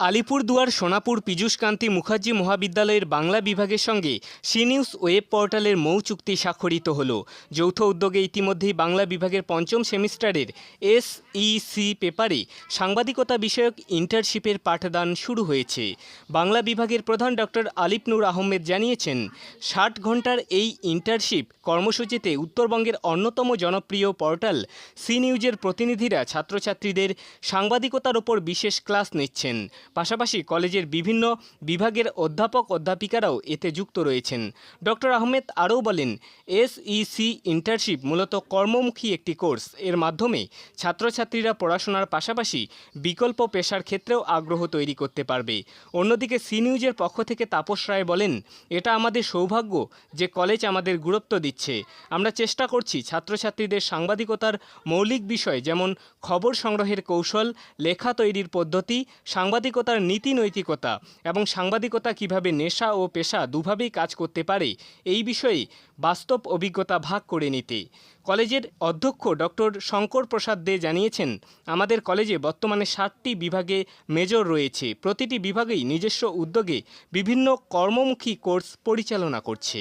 আলিপুরদুয়ার, সোনাপুর, পীযূষকান্তি, মুখার্জি মহাবিদ্যালয়ের বাংলা বিভাগের সঙ্গে সি নিউজ ওয়েব পোর্টালের মৌ চুক্তি স্বাক্ষরিত হল। যৌথ উদ্যোগে ইতিমধ্যেই বাংলা বিভাগের পঞ্চম সেমিস্টারের এসইসি পেপারে সাংবাদিকতা বিষয়ক ইন্টার্নশিপের পাঠদান শুরু হয়েছে। বাংলা বিভাগের প্রধান ডক্টর আলিপ নূর আহমেদ জানিয়েছেন, ষাট ঘণ্টার এই ইন্টার্নশিপ কর্মসূচিতে উত্তরবঙ্গের অন্যতম জনপ্রিয় পোর্টাল সি নিউজের প্রতিনিধিরা ছাত্রছাত্রীদের সাংবাদিকতার ওপর বিশেষ ক্লাস নিচ্ছেন। পাশাপাশি কলেজের বিভিন্ন বিভাগের অধ্যাপক অধ্যাপিকারাও এতে যুক্ত রয়েছেন। ডক্টর আহমেদ আরও বলেন এসইসি ইন্টার্নশিপ মূলত কর্মমুখী একটি কোর্স। এর মাধ্যমে ছাত্রছাত্রীরা পড়াশোনার পাশাপাশি বিকল্প পেশার ক্ষেত্রেও আগ্রহ তৈরি করতে পারবে। অন্যদিকে সি নিউজের পক্ষ থেকে তাপস রায় বলেন, এটা আমাদের সৌভাগ্য যে কলেজ আমাদের গুরুত্ব দিচ্ছে। আমরা চেষ্টা করছি ছাত্রছাত্রীদের সাংবাদিকতার মৌলিক বিষয় যেমন খবর সংগ্রহের কৌশল, লেখা তৈরির পদ্ধতি সাংবাদিকতার নীতি নৈতিকতা এবং সাংবাদিকতা কীভাবে নেশা ও পেশা দুভাবেই কাজ করতে পারে, এই বিষয়ে বাস্তব অভিজ্ঞতা ভাগ করে নিতে। কলেজের অধ্যক্ষ ডক্টর শঙ্কর প্রসাদ দে জানিয়েছেন, আমাদের কলেজে বর্তমানে ষাটটি বিভাগে মেজর রয়েছে। প্রতিটি বিভাগেই নিজস্ব উদ্যোগে বিভিন্ন কর্মমুখী কোর্স পরিচালনা করছে।